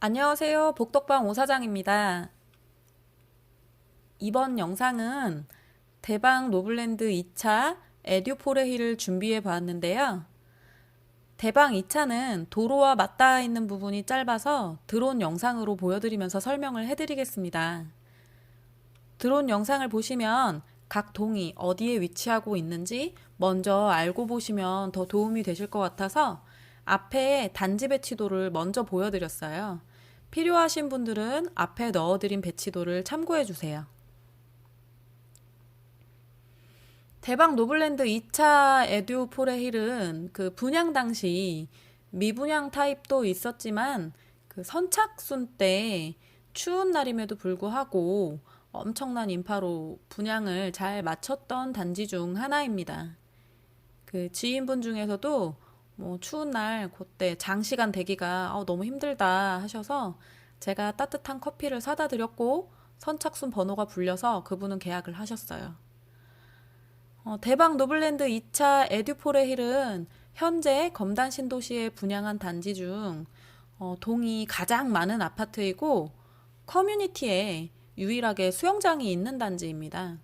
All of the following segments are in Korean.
안녕하세요. 복덕방 오사장입니다. 이번 영상은 대방 노블랜드 2차 에듀포레힐을 준비해 보았는데요. 대방 2차는 도로와 맞닿아 있는 부분이 짧아서 드론 영상으로 보여드리면서 설명을 해드리겠습니다. 드론 영상을 보시면 각 동이 어디에 위치하고 있는지 먼저 알고 보시면 더 도움이 되실 것 같아서 앞에 단지 배치도를 먼저 보여드렸어요. 필요하신 분들은 앞에 넣어드린 배치도를 참고해 주세요. 대박 노블랜드 2차 에듀 포레힐은 그 분양 당시 미분양 타입도 있었지만 그 선착순 때 추운 날임에도 불구하고 엄청난 인파로 분양을 잘 마쳤던 단지 중 하나입니다. 그 지인분 중에서도 뭐 추운 날 그때 장시간 대기가 어, 너무 힘들다 하셔서 제가 따뜻한 커피를 사다 드렸고 선착순 번호가 불려서 그분은 계약을 하셨어요. 어, 대박 노블랜드 2차 에듀포레힐은 현재 검단 신도시에 분양한 단지 중 어, 동이 가장 많은 아파트이고 커뮤니티에 유일하게 수영장이 있는 단지입니다.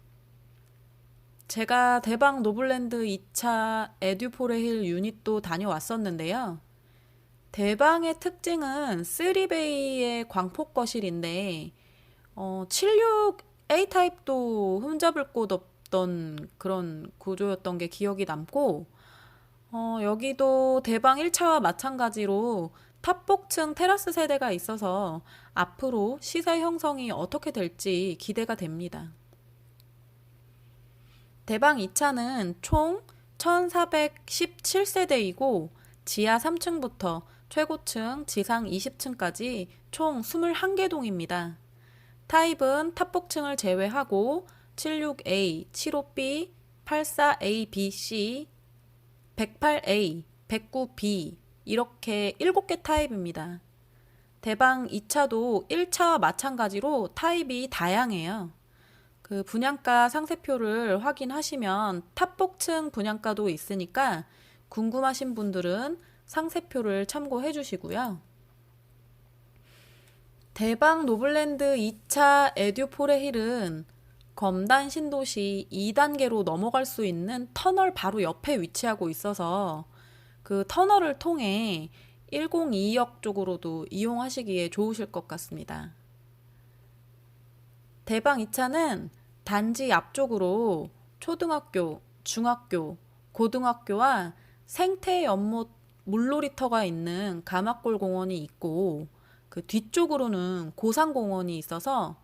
제가 대박 노블랜드 2차 에듀포레힐 유닛도 다녀왔었는데요. 대방의 특징은 3베이의 광폭 거실인데 어, 76A 타입도 흠잡을 곳 없던 그런 구조였던 게 기억이 남고 어, 여기도 대방 1차와 마찬가지로 탑복층 테라스 세대가 있어서 앞으로 시세 형성이 어떻게 될지 기대가 됩니다. 대방 2차는 총 1417세대이고 지하 3층부터 최고층 지상 20층까지 총 21개 동입니다. 타입은 탑복층을 제외하고 76A, 75B, 84ABC, 108A, 109B 이렇게 7개 타입입니다. 대방 2차도 1차와 마찬가지로 타입이 다양해요. 그 분양가 상세표를 확인하시면 탑복층 분양가도 있으니까 궁금하신 분들은 상세표를 참고해 주시고요. 대박 노블랜드 2차 에듀포레힐은 검단 신도시 2단계로 넘어갈 수 있는 터널 바로 옆에 위치하고 있어서 그 터널을 통해 102역 쪽으로도 이용하시기에 좋으실 것 같습니다. 대방 2차는 단지 앞쪽으로 초등학교, 중학교, 고등학교와 생태 연못 물놀이터가 있는 가막골 공원이 있고 그 뒤쪽으로는 고산 공원이 있어서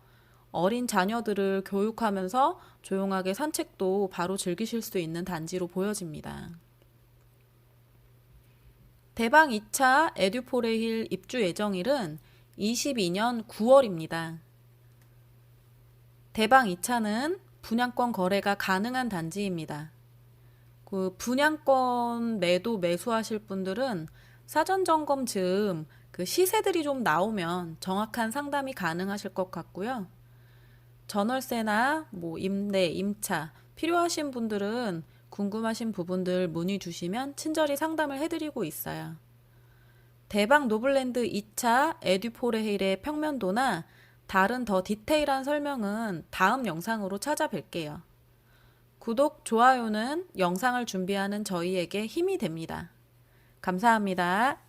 어린 자녀들을 교육하면서 조용하게 산책도 바로 즐기실 수 있는 단지로 보여집니다. 대방 2차 에듀포레힐 입주 예정일은 22년 9월입니다. 대방 2차는 분양권 거래가 가능한 단지입니다. 그 분양권 매도 매수하실 분들은 사전 점검 즈음 그 시세들이 좀 나오면 정확한 상담이 가능하실 것 같고요. 전월세나 뭐 임대, 임차 필요하신 분들은 궁금하신 부분들 문의 주시면 친절히 상담을 해드리고 있어요. 대박 노블랜드 2차 에듀포레힐의 평면도나 다른 더 디테일한 설명은 다음 영상으로 찾아뵐게요. 구독, 좋아요는 영상을 준비하는 저희에게 힘이 됩니다. 감사합니다.